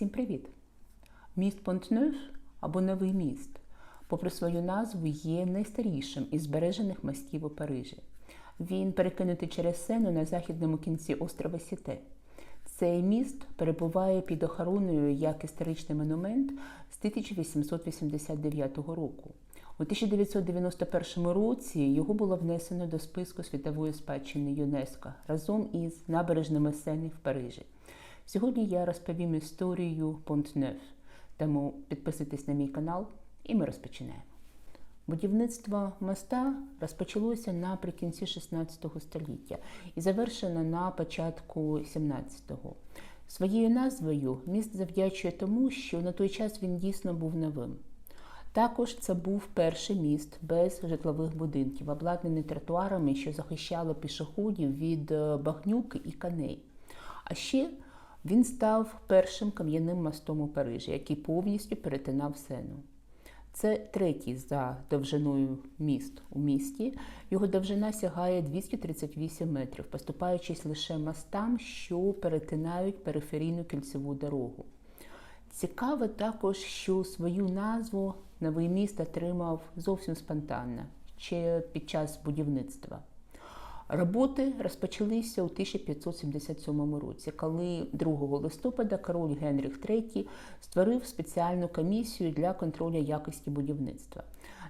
Всім привіт! Міст Понтнев або Новий міст, попри свою назву, є найстарішим із збережених мостів у Парижі. Він перекинутий через сену на західному кінці острова Сіте. Цей міст перебуває під охороною як історичний монумент з 1889 року. У 1991 році його було внесено до списку світової спадщини ЮНЕСКО разом із набережними Сени в Парижі. Сьогодні я розповім історію Понтнев, тому підписуйтесь на мій канал і ми розпочинаємо. Будівництво моста розпочалося наприкінці 16 століття і завершено на початку 17-го. Своєю назвою міст завдячує тому, що на той час він дійсно був новим. Також це був перший міст без житлових будинків, обладнаний тротуарами, що захищало пішоходів від багнюки і коней. А ще він став першим кам'яним мостом у Парижі, який повністю перетинав Сену. Це третій за довжиною міст у місті. Його довжина сягає 238 метрів, поступаючись лише мостам, що перетинають периферійну кільцеву дорогу. Цікаво також, що свою назву новий міст отримав зовсім спонтанно, ще під час будівництва. Роботи розпочалися у 1577 році, коли 2 листопада король Генріх III створив спеціальну комісію для контролю якості будівництва.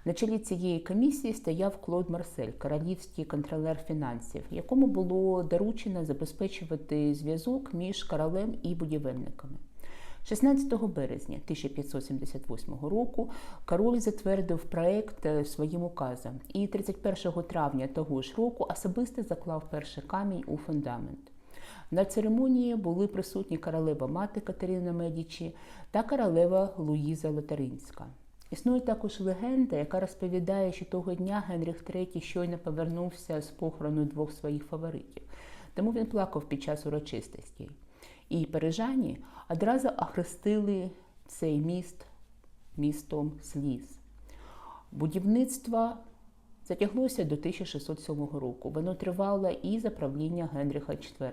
На чолі цієї комісії стояв Клод Марсель, королівський контролер фінансів, якому було доручено забезпечувати зв'язок між королем і будівельниками. 16 березня 1578 року король затвердив проект своїм указом і 31 травня того ж року особисто заклав перший камінь у фундамент. На церемонії були присутні королева мати Катерина Медічі та королева Луїза Лотаринська. Існує також легенда, яка розповідає, що того дня Генріх III щойно повернувся з похорону двох своїх фаворитів, тому він плакав під час урочистостей. І парижані одразу охрестили цей міст містом сліз. Будівництво затяглося до 1607 року. Воно тривало і за правління Генріха IV.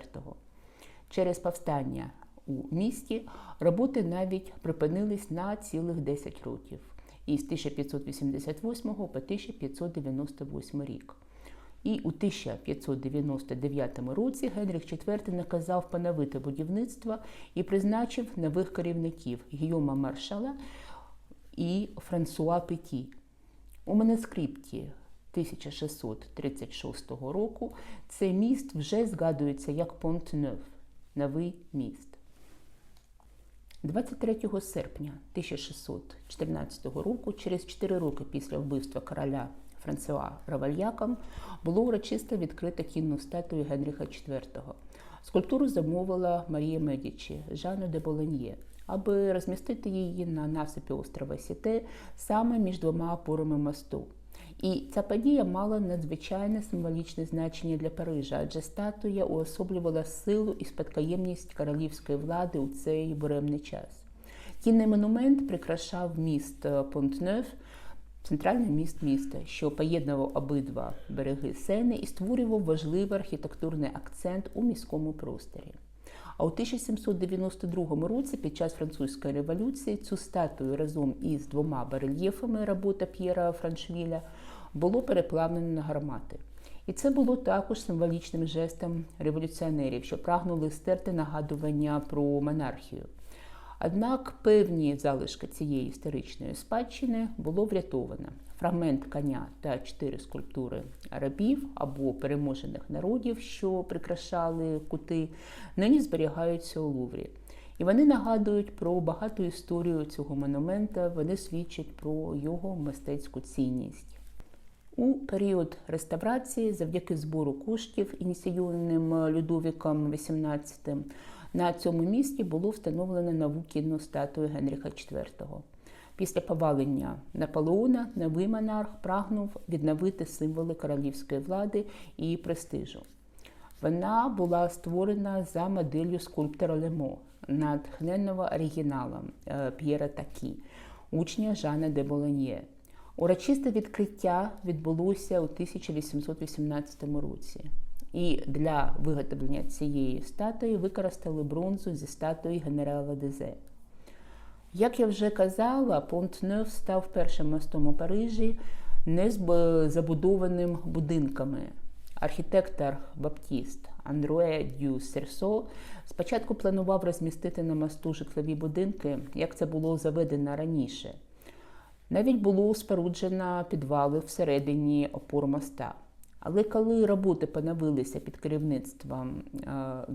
Через повстання у місті роботи навіть припинились на цілих 10 років із 1588 по 1598 рік. І у 1599 році Генріх IV наказав поновити будівництво і призначив нових керівників Гійома Маршала і Франсуа Петі. У манускрипті 1636 року цей міст вже згадується як Понт-Нев – новий міст. 23 серпня 1614 року, через 4 роки після вбивства короля Франсуа Равальяком було урочисто відкрито кінну статую Генріха IV. Скульптуру замовила Марія Медічі Жанну де Болоньє, аби розмістити її на насипі острова Сіте саме між двома опорами мосту. І ця подія мала надзвичайне символічне значення для Парижа, адже статуя уособлювала силу і спадкоємність королівської влади у цей буремний час. Кінний монумент прикрашав міст Понтнев, центральний міст міста, що поєднував обидва береги Сени і створював важливий архітектурний акцент у міському просторі. А у 1792 році, під час французької революції, цю статую разом із двома барельєфами робота П'єра Франшвіля було переплавлено на гармати. І це було також символічним жестом революціонерів, що прагнули стерти нагадування про монархію. Однак певні залишки цієї історичної спадщини було врятовано. Фрагмент коня та чотири скульптури рабів або переможених народів, що прикрашали кути, нині зберігаються у Луврі. І вони нагадують про багату історію цього монумента, вони свідчать про його мистецьку цінність. У період реставрації, завдяки збору коштів, ініційованим Людовіком XVIII, на цьому місці було встановлено нову кінну статую Генріха IV. Після повалення Наполеона новий монарх прагнув відновити символи королівської влади і престижу. Вона була створена за моделлю скульптора Лемо, натхненного оригіналом П'єра Такі, учня Жана де Болоньє. Урочисте відкриття відбулося у 1818 році. І для виготовлення цієї статуї використали бронзу зі статуї генерала Дезе. Як я вже казала, Понт-Нев став першим мостом у Парижі не з забудованим будинками. Архітектор Баптіст Андруе Дю Серсо спочатку планував розмістити на мосту житлові будинки, як це було заведено раніше. Навіть було споруджено підвали всередині опор моста. Але коли роботи поновилися під керівництвом е,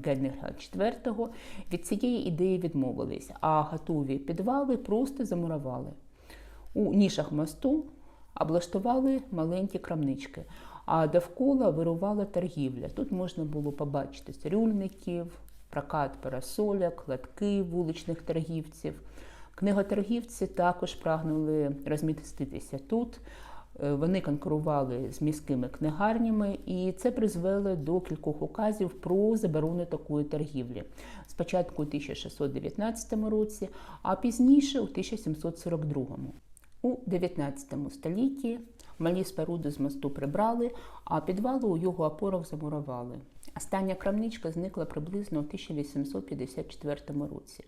Генріха IV, від цієї ідеї відмовились, а готові підвали просто замурували. У нішах мосту облаштували маленькі крамнички, а довкола вирувала торгівля. Тут можна було побачити цирюльників, прокат парасоляк, латки вуличних торгівців. Книготоргівці також прагнули розміститися тут. Е, Вони конкурували з міськими книгарнями, і це призвело до кількох указів про заборону такої торгівлі. Спочатку у 1619 році, а пізніше у 1742. У 19 столітті малі споруди з мосту прибрали, а підвали у його опорах замурували. Остання крамничка зникла приблизно у 1854 році.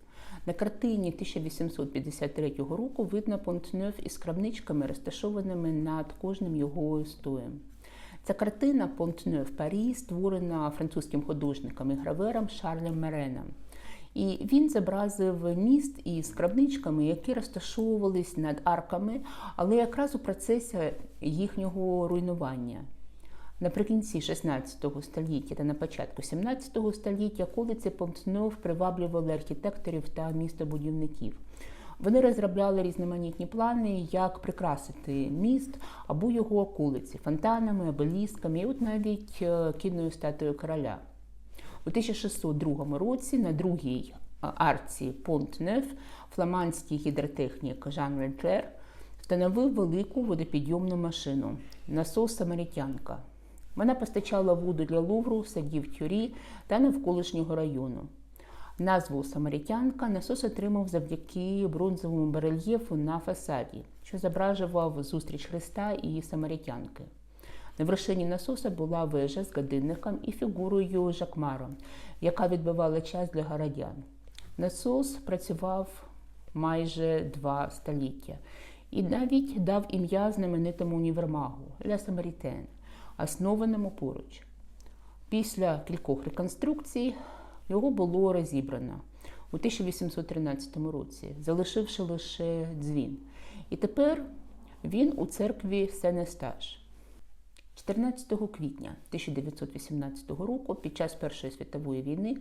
На картині 1853 року видно Понтнев із крамничками, розташованими над кожним його стоєм. Ця картина Понтнев Парі створена французьким художником і гравером Шарлем Мереном. І він зобразив міст із крамничками, які розташовувались над арками, але якраз у процесі їхнього руйнування. Наприкінці 16 століття та на початку 17 століття околиці Понтнов приваблювали архітекторів та містобудівників. Вони розробляли різноманітні плани, як прикрасити міст або його околиці фонтанами, обелісками, і от навіть е, кінною статуєю короля. У 1602 році на другій арці Понт-Неф фламандський гідротехнік Жан Ленклер встановив велику водопідйомну машину насос Самарітянка. Вона постачала воду для Лувру, садів тюрі та навколишнього району. Назву Самарітянка насос отримав завдяки бронзовому барельєфу на фасаді, що зображував зустріч Христа і Самарітянки. На вершині насоса була вежа з годинником і фігурою Жакмара, яка відбивала час для городян. Насос працював майже два століття і навіть дав ім'я знаменитому універмагу Ля Самарітен, основаному поруч. Після кількох реконструкцій його було розібрано у 1813 році, залишивши лише дзвін. І тепер він у церкві Сенестаж. 14 квітня 1918 року, під час Першої світової війни,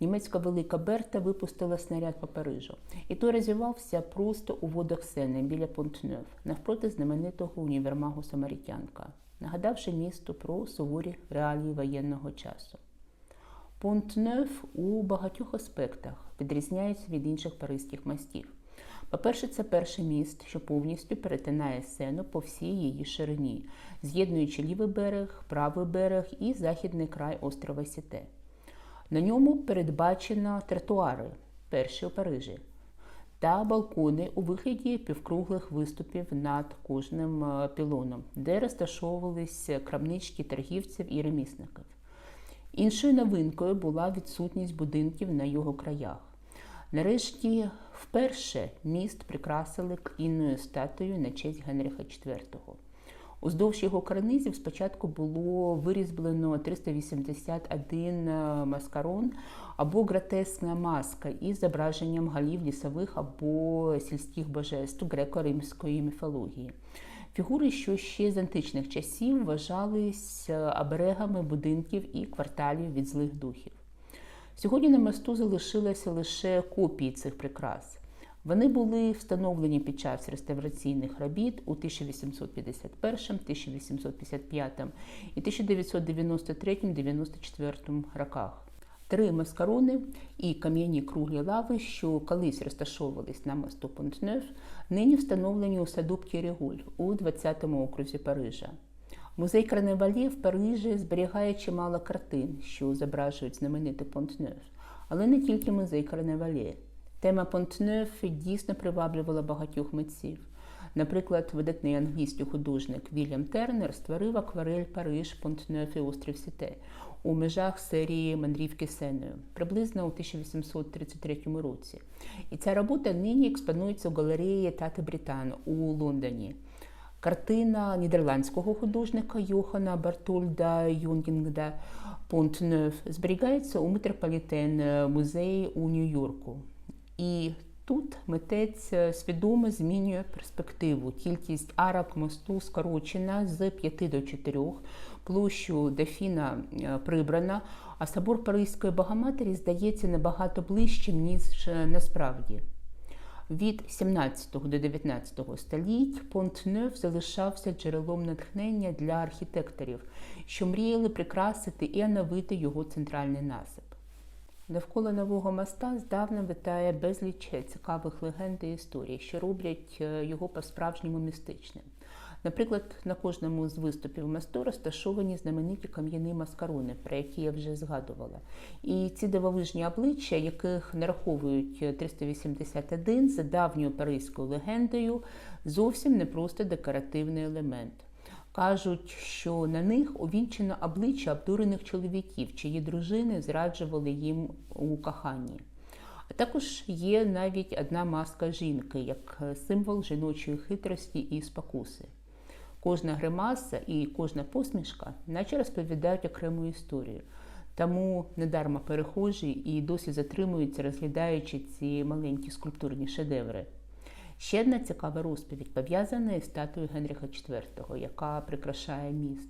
німецька велика Берта випустила снаряд по Парижу. І той розвивався просто у водах Сени біля Понтнев, навпроти знаменитого універмагу Самарітянка, нагадавши місту про суворі реалії воєнного часу. Понтнев у багатьох аспектах відрізняється від інших паризьких мостів. По-перше, це перший міст, що повністю перетинає сену по всій її ширині, з'єднуючи лівий берег, правий берег і західний край острова Сіте. На ньому передбачено тротуари, перші у Парижі, та балкони у вигляді півкруглих виступів над кожним е, пілоном, де розташовувалися крамнички торгівців і ремісників. Іншою новинкою була відсутність будинків на його краях. Нарешті, вперше міст прикрасили кінною статуєю на честь Генріха IV. Уздовж його карнизів спочатку було вирізблено 381 маскарон або гротескна маска із зображенням голів лісових або сільських божеств греко-римської міфології. Фігури, що ще з античних часів вважались оберегами будинків і кварталів від злих духів. Сьогодні на мосту залишилися лише копії цих прикрас. Вони були встановлені під час реставраційних робіт у 1851, 1855 і 1993-94 роках. Три маскарони і кам'яні круглі лави, що колись розташовувались на мосту Понтнев, нині встановлені у саду П'єрігуль у 20-му окрузі Парижа. Музей Карневалі в Парижі зберігає чимало картин, що зображують знаменитий Понтнев, але не тільки музей Карневалі. Тема Понтнев дійсно приваблювала багатьох митців. Наприклад, видатний англійський художник Вільям Тернер створив акварель Париж, Понтнев і острів Сіте. у межах серії Мандрівки Сеною, приблизно у 1833 році. І ця робота нині експонується у галереї Тати Брітан у Лондоні. Картина нідерландського художника Йохана Бартольда Юнгінгда Понтнев зберігається у Метрополітен музеї у Нью-Йорку. І тут митець свідомо змінює перспективу. Кількість арок мосту скорочена з 5 до 4, площу Дефіна е, прибрана, а собор Паризької Богоматері здається набагато ближчим, ніж е, насправді. Від 17 до 19 століть Понтнев залишався джерелом натхнення для архітекторів, що мріяли прикрасити і оновити його центральний насип. Навколо нового моста здавна витає безліч цікавих легенд і історій, що роблять е, його по-справжньому містичним. Наприклад, на кожному з виступів мосту розташовані знамениті кам'яні маскарони, про які я вже згадувала. І ці дивовижні обличчя, яких нараховують 381 за давньою паризькою легендою, зовсім не просто декоративний елемент. Кажуть, що на них увінчено обличчя обдурених чоловіків, чиї дружини зраджували їм у коханні. А також є навіть одна маска жінки, як символ жіночої хитрості і спокуси. Кожна гримаса і кожна посмішка, наче розповідають окрему історію. Тому недарма перехожі і досі затримуються, розглядаючи ці маленькі скульптурні шедеври. Ще одна цікава розповідь пов'язана із статуєю Генріха IV, яка прикрашає міст.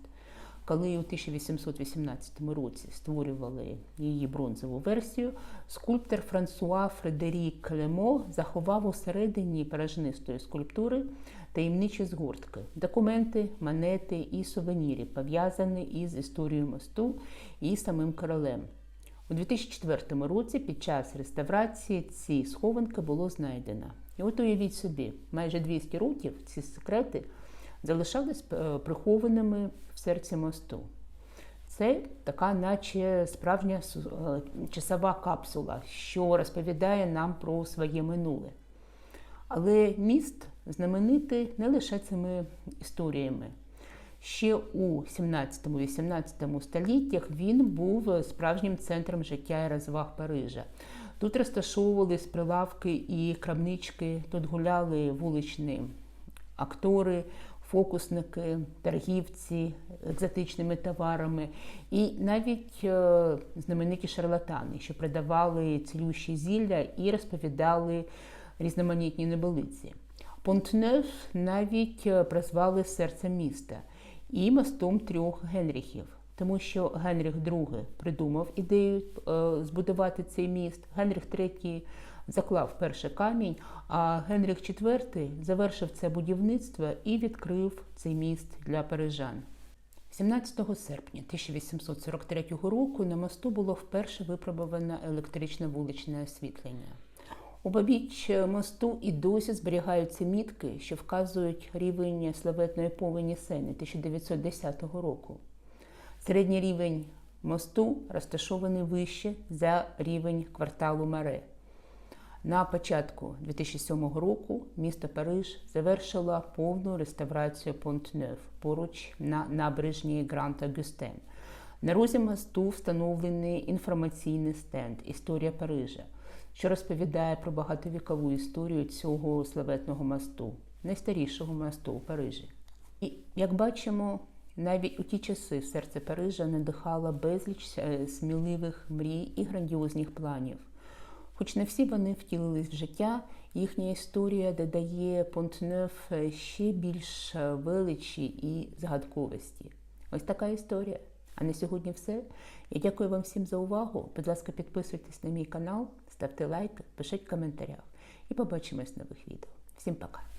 Коли у 1818 році створювали її бронзову версію, скульптор Франсуа Фредерік Лемо заховав усередині порожнистої скульптури таємничі згортки, документи, монети і сувеніри, пов'язані із історією мосту і самим королем. У 2004 році під час реставрації ці схованки було знайдено. І от уявіть собі, майже 200 років ці секрети залишались е, прихованими в серці мосту. Це така, наче справжня е, часова капсула, що розповідає нам про своє минуле. Але міст знаменитий не лише цими історіями. Ще у 17-18 століттях він був справжнім центром життя і розваг Парижа. Тут розташовувались прилавки і крамнички, тут гуляли вуличні актори, фокусники, торгівці екзотичними товарами, і навіть е, знамениті шарлатани, що продавали цілющі зілля і розповідали різноманітні неболиці. Понтнев навіть е, прозвали серцем міста і мостом трьох Генріхів, тому що Генріх II придумав ідею е, збудувати цей міст. Генріх III заклав перший камінь, а Генріх IV завершив це будівництво і відкрив цей міст для парижан. 17 серпня 1843 року на мосту було вперше випробовано електричне вуличне освітлення. Обабіч мосту і досі зберігаються мітки, що вказують рівень славетної повені Сени 1910 року. Середній рівень мосту розташований вище за рівень кварталу Маре. На початку 2007 року місто Париж завершило повну реставрацію Понт-Нев поруч на набережній Грант Агюстен. На розі мосту встановлений інформаційний стенд Історія Парижа що розповідає про багатовікову історію цього славетного мосту, найстарішого мосту у Парижі. І як бачимо, навіть у ті часи серце Парижа надихало безліч е, сміливих мрій і грандіозних планів. Хоч не всі вони втілились в життя, їхня історія додає Понтнеф ще більш величі і загадковості. Ось така історія. А на сьогодні все. Я дякую вам всім за увагу. Будь ласка, підписуйтесь на мій канал, ставте лайки, пишіть в коментарях і побачимось в нових відео. Всім пока!